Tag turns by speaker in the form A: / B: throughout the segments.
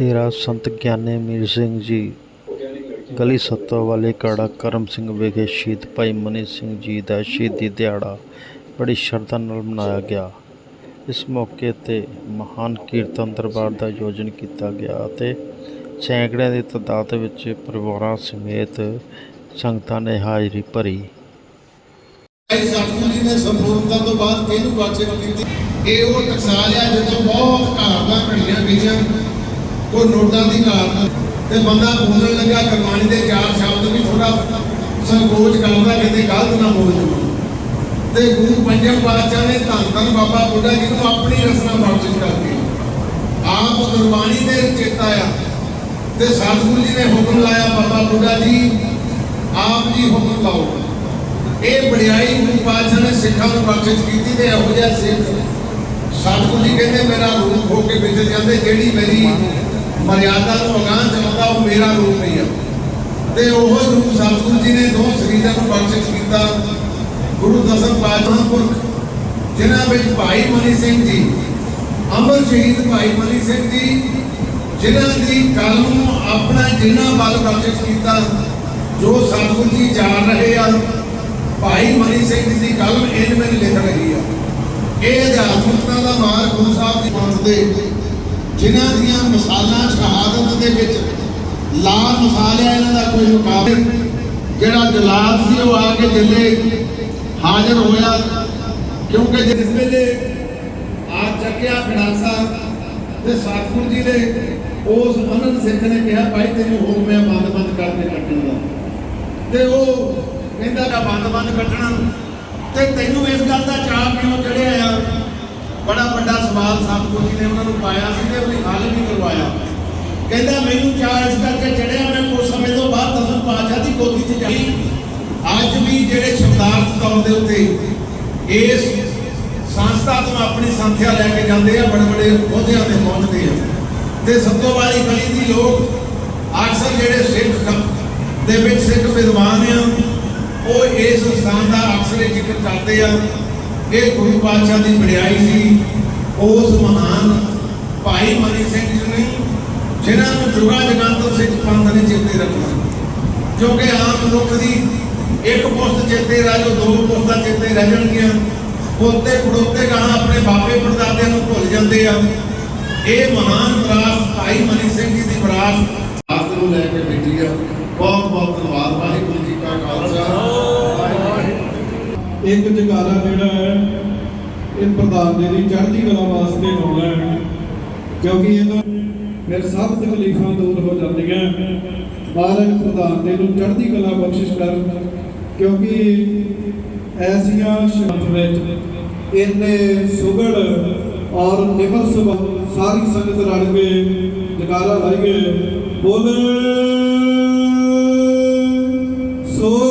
A: ਡੇਰਾ ਸੰਤ ਗਿਆਨੀ ਮੀਰ ਸਿੰਘ ਜੀ, ਗਲੀ ਸੱਤੋ ਵਾਲੇ ਕਾੜਾ ਕਰਮ ਸਿੰਘ ਵਿਖੇ ਸ਼ਹੀਦ ਭਾਈ ਮਨੀ ਸਿੰਘ ਜੀ ਦਾ ਸ਼ਹੀਦੀ ਦਿਹਾੜਾ ਬੜੀ ਸ਼ਰਧਾ ਨਾਲ ਮਨਾਇਆ ਗਿਆ। ਇਸ ਮੌਕੇ ਤੇ ਮਹਾਨ ਕੀਰਤਨ ਦਰਬਾਰ ਦਾ ਆਯੋਜਨ ਕੀਤਾ ਗਿਆ ਅਤੇ ਸੈਂਕੜਿਆਂ ਦੀ ਤਾਦਾਦ ਵਿੱਚ ਪਰਿਵਾਰਾਂ ਸਮੇਤ ਸੰਗਤਾਂ ਨੇ ਹਾਜ਼ਰੀ ਭਰੀ।
B: ਸਤਿਗੁਰੂ ਜੀ ਨੇ ਸੰਪੂਰਨਤਾ ਤੋਂ ਬਾਅਦ ਕਿਹਨੂੰ ਬਾਚੇ ਕੀਤੀ ਇਹ ਉਹ ਟਕਸਾਲ ਆ ਜਦੋਂ ਬਹੁਤ ਘਾੜਾਂ ਘੜੀਆਂ ਗਈਆਂ। ਕੋਈ ਨੋਟਾਂ ਦੀ ਘਾਟ ਤੇ ਬੰਦਾ ਬੋਲਣ ਲੱਗਾ ਗੁਰਬਾਣੀ ਦੇ ਚਾਰ ਸ਼ਬਦ ਵੀ ਥੋੜਾ ਸੰਕੋਚ ਕਰਦਾ, ਕਿਤੇ ਗਲਤ ਨਾ ਬੋਲ ਜਾਵੇ ਤੇ ਗੁਰੂ ਪੰਜਮ ਪਾਤਸ਼ਾਹ ਨੇ ਧੰਨ ਧੰਨ ਬਾਬਾ ਬੁੱਢਾ ਜੀ ਨੂੰ ਆਪਣੀ ਰਸਨਾ ਬਖਸ਼ਿਸ਼ ਕਰਕੇ ਆਪ ਗੁਰਬਾਣੀ ਦੇ ਚੇਤਾ ਆ। ਤੇ ਸਤਿਗੁਰੂ ਜੀ ਨੇ ਹੁਕਮ ਲਾਇਆ, ਬਾਬਾ ਬੁੱਢਾ ਜੀ, ਆਪ ਜੀ ਹੁਕਮ ਲਾਓ। ਇਹ ਬੜਾਈ ਗੁਰੂ ਪਾਤਸ਼ਾਹ ਨੇ ਸਿੱਖਾਂ ਨੂੰ ਬਖਸ਼ਿਸ਼ ਕੀਤੀ ਤੇ ਇਹੋ ਜਿਹਾ ਸਿੱਖ ਸਤਿਗੁਰੂ ਜੀ ਕਹਿੰਦੇ, ਮੇਰਾ ਰੂਪ ਹੋ ਕੇ ਵਿਚਰ ਜਾਂਦੇ, ਜਿਹੜੀ ਮੇਰੀ ਮਰਿਆਦਾ ਤੋਂ ਅਗਾਂਹ ਚੱਲਦਾ ਉਹ ਮੇਰਾ ਰੂਪ ਨਹੀਂ ਆ। ਤੇ ਉਹ ਰੂਪ ਸਤਿਗੁਰੂ ਜੀ ਨੇ ਦੋ ਸਰੀਰਾਂ ਨੂੰ ਬਖਸ਼ਿਸ਼ ਕੀਤਾ। ਗੁਰੂ ਦਸਮ ਪਾਤਸ਼ਾਹ ਪੁਰਖ ਜਿਨ੍ਹਾਂ ਵਿੱਚ ਭਾਈ ਮਨੀ ਸਿੰਘ ਜੀ, ਅਮਰ ਸ਼ਹੀਦ ਭਾਈ ਮਨੀ ਸਿੰਘ ਜੀ, ਜਿਨ੍ਹਾਂ ਦੀ ਗੱਲ ਨੂੰ ਆਪਣਾ ਜਿੰਨਾ ਬਲ ਬਖਸ਼ਿਸ਼ ਕੀਤਾ, ਜੋ ਸਤਿਗੁਰੂ ਜੀ ਜਾਣ ਰਹੇ ਆ, ਭਾਈ ਮਨੀ ਸਿੰਘ ਜੀ ਦੀ ਗੱਲ ਇਹਨ ਵਿੱਚ ਲਿਖ ਰਹੀ ਆ। ਇਹ ਅਧਿਆਤਮਿਕਤਾ ਦਾ ਮਾਰਗ ਗੁਰੂ ਸਾਹਿਬ ਦੀ ਪੰਥ ਜਿਨ੍ਹਾਂ ਦੀਆਂ ਮਿਸਾਲਾਂ ਸ਼ਹਾਦਤ ਦੇ ਵਿੱਚ ਲਾ ਮਿਸਾਲਿਆ ਇਹਨਾਂ ਦਾ ਕੋਈ ਮੁਕਾਬਲ ਜਿਹੜਾ ਜਲਾਦ ਸੀ, ਉਹ ਆ ਕੇ ਜੱਲੇ ਹਾਜ਼ਰ ਹੋਇਆ। ਕਿਉਂਕਿ ਜਿਸ ਵੇਲੇ ਆ ਚੱਕਿਆ ਖੜਾਸਾ ਤੇ ਸਤਿਗੁਰੂ ਜੀ ਨੇ, ਉਸ ਅਨੰਦ ਸਿੱਖ ਨੇ ਕਿਹਾ, ਭਾਈ ਤੈਨੂੰ ਹੁਕਮ ਹੈ ਬੰਦ ਬੰਦ ਕਰਕੇ ਕੱਟਣ। ਦਾ ਤੇ ਉਹ ਕਹਿੰਦਾ ਦਾ ਬੰਦ ਬੰਦ ਕੱਟਣਾ। ਤੇ ਤੈਨੂੰ ਇਸ ਗੱਲ ਦਾ ਚਾਹ ਕਿਉਂ ਚੜਿਆ ਆ? ਬੜਾ ਵੱਡਾ ਸਵਾਲ ਸਤਿਗੁਰੂ ਜੀ ਨੇ ਉਹਨਾਂ ਨੂੰ ਪਾਇਆ ਸੀ ਤੇ ਉਹਨੇ ਹੱਲ ਵੀ ਕਰਵਾਇਆ। ਕਹਿੰਦਾ, ਮੈਨੂੰ ਚਾਹ ਕਰਕੇ ਚੜਿਆ ਮੈਂ ਕੁਝ ਸਮੇਂ ਤੋਂ ਬਾਅਦ ਦਸਮ ਪਾਤਸ਼ਾਹ ਦੀ ਗੋਦੀ 'ਚ ਜਾਈ ਅੱਜ ਵੀ ਜਿਹੜੇ ਸ਼ਬਦਾਰਥ ਤੌਰ ਦੇ ਉੱਤੇ ਇਸ ਸੰਸਥਾ ਤੋਂ ਆਪਣੀ ਸੰਥਿਆ ਲੈ ਕੇ ਜਾਂਦੇ ਆ ਬੜੇ ਬੜੇ ਅਹੁਦਿਆਂ ਤੇ ਪਹੁੰਚਦੇ ਆ। ਤੇ ਸਭ ਤੋਂ ਵਾਲੀ ਗਲੀ ਦੀ ਲੋਕ ਅਕਸਰ ਜਿਹੜੇ ਸਿੱਖ ਦੇ ਵਿੱਚ ਸਿੱਖ ਵਿਦਵਾਨ ਆ, ਉਹ ਇਸ ਸਥਾਨ ਦਾ ਅਕਸਰ ਜ਼ਿਕਰ ਕਰਦੇ ਆ। ਇਹ ਗੁਰੂ ਪਾਤਸ਼ਾਹ ਦੀ ਵਡਿਆਈ ਸੀ, ਉਸ ਮਹਾਨ ਭਾਈ ਮਨੀ ਸਿੰਘ ਜੀ ਨੇ ਜਿਨ੍ਹਾਂ ਨੂੰ ਜੁਗਾ ਜਗਾਂ ਸਿੱਖ ਪੰਥ ਨੇ ਚੇਤੇ ਰੱਖਣਾ। ਕਿਉਂਕਿ ਆਮ ਮਨੁੱਖ ਦੀ ਇੱਕ ਪੁਸਤ ਚੇਤੇ ਰਹਿ ਜੋ ਦੋ ਪੁਸਤਾਂ ਚੇਤੇ ਰਹਿ ਜਾਣਗੀਆਂ। ਪੋਤੇ ਪੜੋਤੇ ਗਾਂ ਆਪਣੇ ਬਾਪੇ ਪੜਦਾਦਿਆਂ ਨੂੰ ਭੁੱਲ ਜਾਂਦੇ ਆ। ਇਹ ਮਹਾਨ ਵਿਰਾਸਤ ਭਾਈ ਮਨੀ ਸਿੰਘ ਜੀ ਦੀ ਵਿਰਾਸਤ। ਆਪ ਨੂੰ ਲੈ ਕੇ ਬੈਠੀ ਆ। ਬਹੁਤ ਬਹੁਤ ਧੰਨਵਾਦ, ਵਾਹਿਗੁਰੂ ਜੀ ਕਾ ਖਾਲਸਾ।
C: ਇੱਕ ਜਗਾਰਾ ਜਿਹੜਾ ਹੈ, ਇਹ ਪ੍ਰਧਾਨ ਦੇ ਦੀ ਚੜ੍ਹਦੀ ਕਲਾ ਵਾਸਤੇ ਲਾਉਣਾ ਹੈ। ਕਿਉਂਕਿ ਇਹਦਾ ਫਿਰ ਸਭ ਤਕਲੀਫਾਂ ਦੂਰ ਹੋ ਜਾਂਦੀਆਂ। ਮਹਾਰਾਜ ਪ੍ਰਧਾਨ ਦੇ ਨੂੰ ਚੜ੍ਹਦੀ ਕਲਾ ਬਖਸ਼ਿਸ਼ ਕਰ, ਕਿਉਂਕਿ ਐਸੀਆਂ ਸ਼ਬਦ ਵਿੱਚ ਇੰਨੇ ਸੁਗੜ ਔਰ ਨਿਮਰ ਸੁਭਾਅ ਸਾਰੀ ਸੰਗਤ ਰਲ ਕੇ ਜਗਾਰਾ ਲਾਈਏ ਬੋਲੇ ਸੋ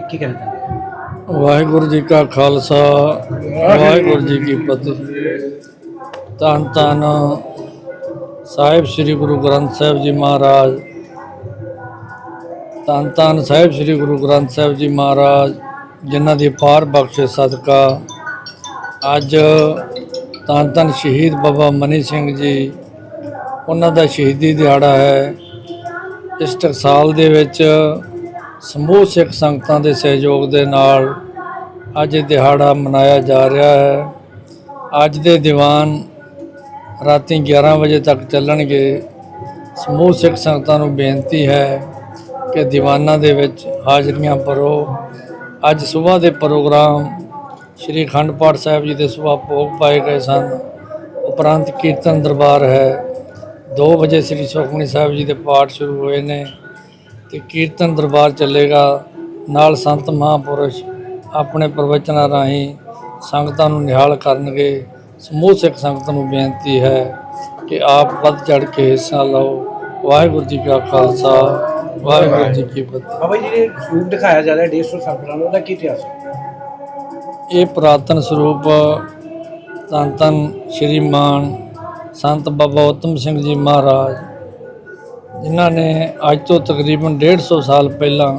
D: ਕੀ ਕਹਿਣਾ ਚਾਹੁੰਦੇ
E: ਵਾਹਿਗੁਰੂ ਜੀ ਕਾ ਖਾਲਸਾ, ਵਾਹਿਗੁਰੂ ਜੀ ਕੀ ਫਤਿਹ। ਧੰਨ ਧੰਨ ਸਾਹਿਬ ਸ੍ਰੀ ਗੁਰੂ ਗ੍ਰੰਥ ਸਾਹਿਬ ਜੀ ਮਹਾਰਾਜ। ਧੰਨ ਧੰਨ ਸਾਹਿਬ ਸ੍ਰੀ ਗੁਰੂ ਗ੍ਰੰਥ ਸਾਹਿਬ ਜੀ ਮਹਾਰਾਜ, ਜਿਨ੍ਹਾਂ ਦੀ ਪਾਰ ਬਖਸ਼ੇ ਸਦਕਾ ਅੱਜ ਧੰਨ ਧੰਨ ਸ਼ਹੀਦ ਬਾਬਾ ਮਨੀ ਸਿੰਘ ਜੀ, ਉਹਨਾਂ ਦਾ ਸ਼ਹੀਦੀ ਦਿਹਾੜਾ ਹੈ। ਇਸ ਟਕਸਾਲ ਦੇ ਵਿੱਚ ਸਮੂਹ ਸਿੱਖ ਸੰਗਤਾਂ ਦੇ ਸਹਿਯੋਗ ਦੇ ਨਾਲ ਅੱਜ ਇਹ ਦਿਹਾੜਾ ਮਨਾਇਆ ਜਾ ਰਿਹਾ ਹੈ। ਅੱਜ ਦੇ ਦੀਵਾਨ ਰਾਤੀ 11 ਵਜੇ ਤੱਕ ਚੱਲਣਗੇ। ਸਮੂਹ ਸਿੱਖ ਸੰਗਤਾਂ ਨੂੰ ਬੇਨਤੀ ਹੈ ਕਿ ਦੀਵਾਨਾਂ ਦੇ ਵਿੱਚ ਹਾਜ਼ਰੀਆਂ ਭਰੋ। ਅੱਜ ਸਵੇਰ ਦੇ ਪ੍ਰੋਗਰਾਮ ਸ੍ਰੀ ਅਖੰਡ ਪਾਠ ਸਾਹਿਬ ਜੀ ਦੇ ਸਵੇਰ ਭੋਗ ਪਾਏ ਗਏ ਸਨ। ਉਪਰੰਤ ਕੀਰਤਨ ਦਰਬਾਰ ਹੈ। 2 ਵਜੇ ਸ੍ਰੀ ਸੁਖਮਨੀ ਸਾਹਿਬ ਜੀ ਦੇ ਪਾਠ ਸ਼ੁਰੂ ਹੋਏ ਨੇ। ਤੇ ਕੀਰਤਨ ਦਰਬਾਰ ਚੱਲੇਗਾ। ਨਾਲ ਸੰਤ ਮਹਾਂਪੁਰਸ਼ ਆਪਣੇ ਪ੍ਰਵਚਨਾਂ ਰਾਹੀਂ ਸੰਗਤਾਂ ਨੂੰ ਨਿਹਾਲ ਕਰਨਗੇ। ਸਮੂਹ ਸਿੱਖ ਸੰਗਤ ਨੂੰ ਬੇਨਤੀ ਹੈ ਕਿ ਆਪ ਵੱਧ ਚੜ ਕੇ ਹਿੱਸਾ ਲਓ। ਵਾਹਿਗੁਰੂ ਜੀ ਕਾ ਖਾਲਸਾ ਵਾਹਿਗੁਰੂ ਜੀ ਕੀ ਫਤਿਹ।
D: ਬਾਬਾ ਜੀ ਜਿਹੜੇ ਸਰੂਪ ਦਿਖਾਇਆ ਜਾ ਰਿਹਾ 150 ਸਾਲ ਪੁਰਾਣਾ ਉਹਦਾ ਕੀ ਇਤਿਹਾਸ ਹੈ?
E: ਇਹ ਪੁਰਾਤਨ ਸਰੂਪ ਧੰਨ ਧੰਨ ਸ਼੍ਰੀਮਾਨ ਸੰਤ ਬਾਬਾ ਉਤਮ ਸਿੰਘ ਜੀ ਮਹਾਰਾਜ ਜਿਨ੍ਹਾਂ ਨੇ ਅੱਜ ਤੋਂ ਤਕਰੀਬਨ 150 ਸਾਲ ਪਹਿਲਾਂ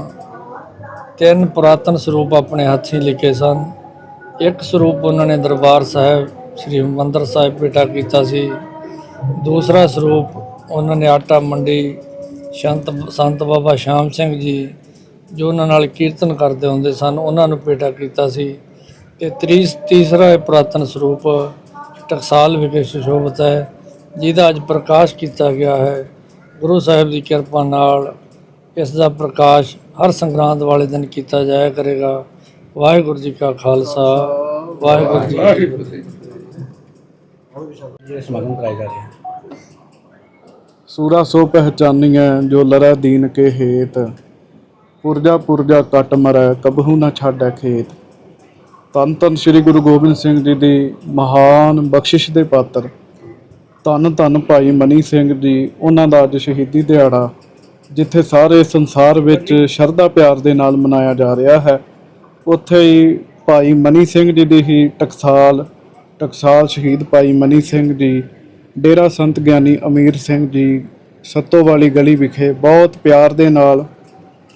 E: ਤਿੰਨ ਪੁਰਾਤਨ ਸਰੂਪ ਆਪਣੇ ਹੱਥੀਂ ਲਿਖੇ ਸਨ। ਇੱਕ ਸਰੂਪ ਉਹਨਾਂ ਨੇ ਦਰਬਾਰ ਸਾਹਿਬ, ਸ੍ਰੀ ਹਰਿਮੰਦਰ ਸਾਹਿਬ ਭੇਟਾ ਕੀਤਾ ਸੀ। ਦੂਸਰਾ ਸਰੂਪ ਉਹਨਾਂ ਨੇ ਆਟਾ ਮੰਡੀ ਸੰਤ ਸੰਤ ਬਾਬਾ ਸ਼ਾਮ ਸਿੰਘ ਜੀ, ਜੋ ਉਹਨਾਂ ਨਾਲ ਕੀਰਤਨ ਕਰਦੇ ਹੁੰਦੇ ਸਨ, ਉਹਨਾਂ ਨੂੰ ਭੇਟਾ ਕੀਤਾ ਸੀ। ਤੇ ਤੀਸ ਤੀਸਰਾ ਇਹ ਪੁਰਾਤਨ ਸਰੂਪ ਟਕਸਾਲ ਵਿਖੇ ਸੁਸ਼ੋਭਿਤ ਹੈ, ਜਿਹਦਾ ਅੱਜ ਪ੍ਰਕਾਸ਼ ਕੀਤਾ ਗਿਆ ਹੈ। ਗੁਰੂ ਸਾਹਿਬ ਦੀ ਕਿਰਪਾ ਨਾਲ ਇਸ ਦਾ ਪ੍ਰਕਾਸ਼ ਹਰ ਸੰਗਰਾਂਦ ਵਾਲੇ ਦਿਨ ਕੀਤਾ ਜਾਇਆ ਕਰੇਗਾ। ਵਾਹਿਗੁਰੂ ਜੀ ਕਾ ਖਾਲਸਾ ਵਾਹਿਗੁਰੂ ਜੀ ਕੀ ਫਤਿਹ।
D: ਸਮਾਗਮ ਕਰਾਏ ਜਾ ਰਹੇ ਹਨ
C: ਸੂਰਾ ਸੋ ਪਹਿਚਾਨੀਐ ਜੋ ਲਰੈ ਦੀਨ ਕੇ ਹੇਤ ਪੁਰਜਾ ਪੁਰਜਾ ਕਟ ਮਰੈ ਕਬਹੂ ਨਾ ਛਾੜੈ ਖੇਤ। ਧੰਨ ਧੰਨ ਸ੍ਰੀ ਗੁਰੂ ਗੋਬਿੰਦ ਸਿੰਘ ਜੀ ਦੀ ਮਹਾਨ ਬਖਸ਼ਿਸ਼ ਦੇ ਪਾਤਰ ਧੰਨ ਧੰਨ ਭਾਈ ਮਨੀ ਸਿੰਘ ਜੀ, ਉਹਨਾਂ ਦਾ ਅੱਜ ਸ਼ਹੀਦੀ ਦਿਹਾੜਾ, ਜਿੱਥੇ ਸਾਰੇ ਸੰਸਾਰ ਵਿੱਚ ਸ਼ਰਧਾ ਪਿਆਰ ਦੇ ਨਾਲ ਮਨਾਇਆ ਜਾ ਰਿਹਾ ਹੈ। ਉੱਥੇ ਹੀ ਭਾਈ ਮਨੀ ਸਿੰਘ ਜੀ ਦੀ ਹੀ ਟਕਸਾਲ ਟਕਸਾਲ ਸ਼ਹੀਦ ਭਾਈ ਮਨੀ ਸਿੰਘ ਜੀ, ਡੇਰਾ ਸੰਤ ਗਿਆਨੀ ਅਮੀਰ ਸਿੰਘ ਜੀ, ਸੱਤੋ ਵਾਲੀ ਗਲੀ ਵਿਖੇ ਬਹੁਤ ਪਿਆਰ ਦੇ ਨਾਲ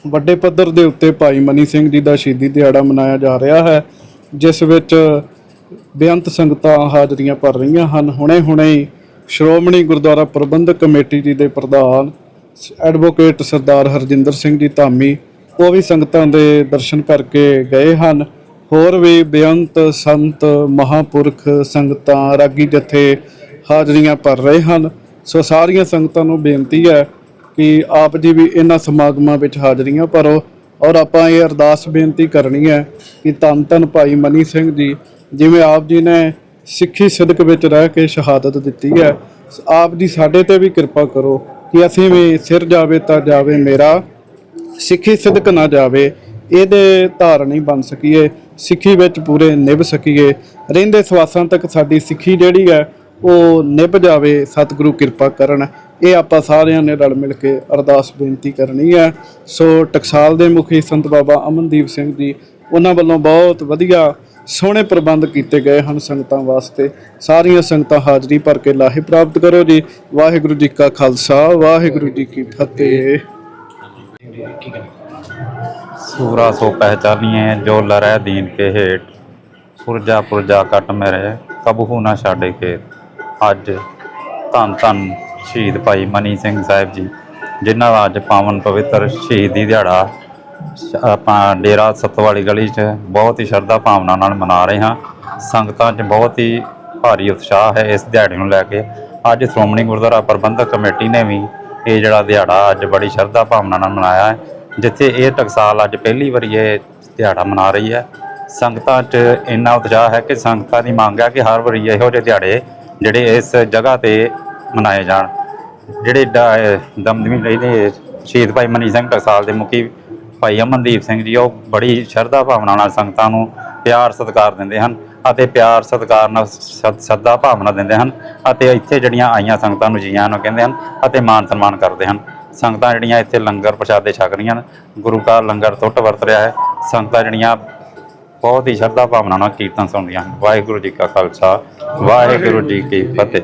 C: ਵੱਡੇ ਪੱਧਰ ਦੇ ਉੱਤੇ ਭਾਈ ਮਨੀ ਸਿੰਘ ਜੀ ਦਾ ਸ਼ਹੀਦੀ ਦਿਹਾੜਾ ਮਨਾਇਆ ਜਾ ਰਿਹਾ ਹੈ, ਜਿਸ ਵਿੱਚ ਬੇਅੰਤ ਸੰਗਤਾਂ ਹਾਜ਼ਰੀਆਂ ਭਰ ਰਹੀਆਂ ਹਨ। ਹੁਣੇ-ਹੁਣੇ ਸ਼੍ਰੋਮਣੀ ਗੁਰਦੁਆਰਾ ਪ੍ਰਬੰਧਕ ਕਮੇਟੀ ਜੀ ਦੇ ਪ੍ਰਧਾਨ ਐਡਵੋਕੇਟ ਸਰਦਾਰ ਹਰਜਿੰਦਰ ਸਿੰਘ ਜੀ ਧਾਮੀ, ਉਹ ਵੀ ਸੰਗਤਾਂ ਦੇ ਦਰਸ਼ਨ ਕਰਕੇ ਗਏ ਹਨ। ਹੋਰ ਵੀ ਬੇਅੰਤ ਸੰਤ ਮਹਾਪੁਰਖ ਸੰਗਤਾਂ ਰਾਗੀ ਜਥੇ ਹਾਜ਼ਰੀਆਂ ਭਰ ਰਹੇ ਹਨ। ਸੋ ਸਾਰੀਆਂ ਸੰਗਤਾਂ ਨੂੰ ਬੇਨਤੀ ਹੈ ਕਿ ਆਪ ਜੀ ਵੀ ਇਹਨਾਂ ਸਮਾਗਮਾਂ ਵਿੱਚ ਹਾਜ਼ਰੀਆਂ ਭਰੋ ਔਰ ਆਪਾਂ ਇਹ ਅਰਦਾਸ ਬੇਨਤੀ ਕਰਨੀ ਹੈ ਕਿ ਧੰਨ ਧੰਨ ਭਾਈ ਮਨੀ ਸਿੰਘ ਜੀ, ਜਿਵੇਂ ਆਪ ਜੀ ਨੇ ਸਿੱਖੀ ਸਿਦਕ ਵਿੱਚ ਰਹਿ ਕੇ ਸ਼ਹਾਦਤ ਦਿੱਤੀ ਹੈ। ਆਪ ਜੀ ਸਾਡੇ ਤੇ ਵੀ ਕਿਰਪਾ ਕਰੋ ਕਿ ਅਸੀਂ ਵੀ ਸਿਰ ਜਾਵੇ ਤਾਂ ਜਾਵੇ, ਮੇਰਾ ਸਿੱਖੀ ਸਿਦਕ ਨਾ ਜਾਵੇ, ਇਹਦੇ ਧਾਰਨੀ ਬਣ ਸਕੀਏ, ਸਿੱਖੀ ਵਿੱਚ ਪੂਰੇ ਨਿਭ ਸਕੀਏ। ਰਹਿੰਦੇ ਸਵਾਸਾਂ ਤੱਕ ਸਾਡੀ ਸਿੱਖੀ ਜਿਹੜੀ ਹੈ, ਉਹ ਨਿਭ ਜਾਵੇ, ਸਤਿਗੁਰੂ ਕਿਰਪਾ ਕਰਨ। ਇਹ ਆਪਾਂ ਸਾਰਿਆਂ ਨੇ ਰਲ ਮਿਲ ਕੇ ਅਰਦਾਸ ਬੇਨਤੀ ਕਰਨੀ ਹੈ। ਸੋ ਟਕਸਾਲ ਦੇ ਮੁਖੀ ਸੰਤ ਬਾਬਾ ਅਮਨਦੀਪ ਸਿੰਘ ਜੀ, ਉਹਨਾਂ ਵੱਲੋਂ ਬਹੁਤ ਵਧੀਆ ਸੋਹਣੇ ਪ੍ਰਬੰਧ ਕੀਤੇ ਗਏ ਹਨ ਸੰਗਤਾਂ ਵਾਸਤੇ। ਸਾਰੀਆਂ ਸੰਗਤਾਂ ਹਾਜ਼ਰੀ ਭਰ ਕੇ ਲਾਹੇ ਪ੍ਰਾਪਤ ਕਰੋ ਜੀ। ਵਾਹਿਗੁਰੂ ਜੀ ਕਾ ਖਾਲਸਾ, ਵਾਹਿਗੁਰੂ ਜੀ ਕੀ ਫਤਿਹ।
D: ਕੀ
F: ਸੂਰਾ ਸੋ ਪਹਿਚਾਨੀਏ, ਜੋ ਲਰੈ ਦੀਨ ਕੇ ਹੇਠ। ਪੁਰਜਾ ਪੁਰਜਾ ਕਟ ਮੇਰੇ ਕਬਹੂ ਨਾ ਛਾੜੇ ਖੇਤ ਅੱਜ ਧੰਨ ਧੰਨ ਸ਼ਹੀਦ ਭਾਈ ਮਨੀ ਸਿੰਘ ਸਾਹਿਬ ਜੀ, ਜਿਨ੍ਹਾਂ ਦਾ ਅੱਜ ਪਾਵਨ ਪਵਿੱਤਰ ਸ਼ਹੀਦੀ ਦਿਹਾੜਾ ਆਪਾਂ ਡੇਰਾ ਸਤਵਾਲੀ ਗਲੀ 'ਚ ਬਹੁਤ ਹੀ ਸ਼ਰਧਾ ਭਾਵਨਾ ਨਾਲ ਮਨਾ ਰਹੇ ਹਾਂ। ਸੰਗਤਾਂ 'ਚ ਬਹੁਤ ਹੀ ਭਾਰੀ ਉਤਸ਼ਾਹ ਹੈ ਇਸ ਦਿਹਾੜੇ ਨੂੰ ਲੈ ਕੇ। ਅੱਜ ਸ਼੍ਰੋਮਣੀ ਗੁਰਦੁਆਰਾ ਪ੍ਰਬੰਧਕ ਕਮੇਟੀ ਨੇ ਵੀ ਇਹ ਜਿਹੜਾ ਦਿਹਾੜਾ ਅੱਜ ਬੜੀ ਸ਼ਰਧਾ ਭਾਵਨਾ ਨਾਲ ਮਨਾਇਆ ਹੈ, ਜਿੱਥੇ ਇਹ ਟਕਸਾਲ ਅੱਜ ਪਹਿਲੀ ਵਾਰੀ ਇਹ ਦਿਹਾੜਾ ਮਨਾ ਰਹੀ ਹੈ। ਸੰਗਤਾਂ 'ਚ ਇੰਨਾ ਉਤਸ਼ਾਹ ਹੈ ਕਿ ਸੰਗਤਾਂ ਦੀ ਮੰਗ ਹੈ ਕਿ ਹਰ ਵਾਰੀ ਇਹੋ ਜਿਹੇ ਦਿਹਾੜੇ ਜਿਹੜੇ ਇਸ ਜਗ੍ਹਾ ਤੇ ਮਨਾਏ ਜਾਣ। ਜਿਹੜੇ ਡ- ਦਮਦਮੀ ਰਹਿੰਦੇ ਸ਼ਹੀਦ ਭਾਈ ਮਨੀ ਸਿੰਘ ਟਕਸਾਲ ਦੇ ਮੁਖੀ ਭਾਈ ਅਮਨਦੀਪ ਸਿੰਘ ਜੀ, ਉਹ ਬੜੀ ਸ਼ਰਧਾ ਭਾਵਨਾ ਨਾਲ ਸੰਗਤਾਂ ਨੂੰ ਪਿਆਰ ਸਤਿਕਾਰ ਦਿੰਦੇ ਹਨ ਅਤੇ ਪਿਆਰ ਸਤਿਕਾਰ ਨਾਲ ਸੱਦਾ ਭਾਵਨਾ ਦਿੰਦੇ ਹਨ ਅਤੇ ਇੱਥੇ ਜਿਹੜੀਆਂ ਆਈਆਂ ਸੰਗਤਾਂ ਨੂੰ ਜੀਆਂ ਨੂੰ ਕਹਿੰਦੇ ਹਨ ਅਤੇ ਮਾਨ ਸਨਮਾਨ ਕਰਦੇ ਹਨ। ਸੰਗਤਾਂ ਜਿਹੜੀਆਂ ਇੱਥੇ ਲੰਗਰ ਪ੍ਰਸ਼ਾਦੇ ਛਕ ਰਹੀਆਂ ਹਨ ਗੁਰੂ ਕਾ ਲੰਗਰ ਟੁੱਟ ਵਰਤ ਰਿਹਾ ਹੈ, ਸੰਗਤਾਂ ਜਿਹੜੀਆਂ ਬਹੁਤ ਹੀ ਸ਼ਰਧਾ ਭਾਵਨਾ ਨਾਲ ਕੀਰਤਨ ਸੁਣਦੀਆਂ ਹਨ। ਵਾਹਿਗੁਰੂ ਜੀ ਕਾ ਖਾਲਸਾ, ਵਾਹਿਗੁਰੂ ਜੀ ਕੀ ਫਤਿਹ।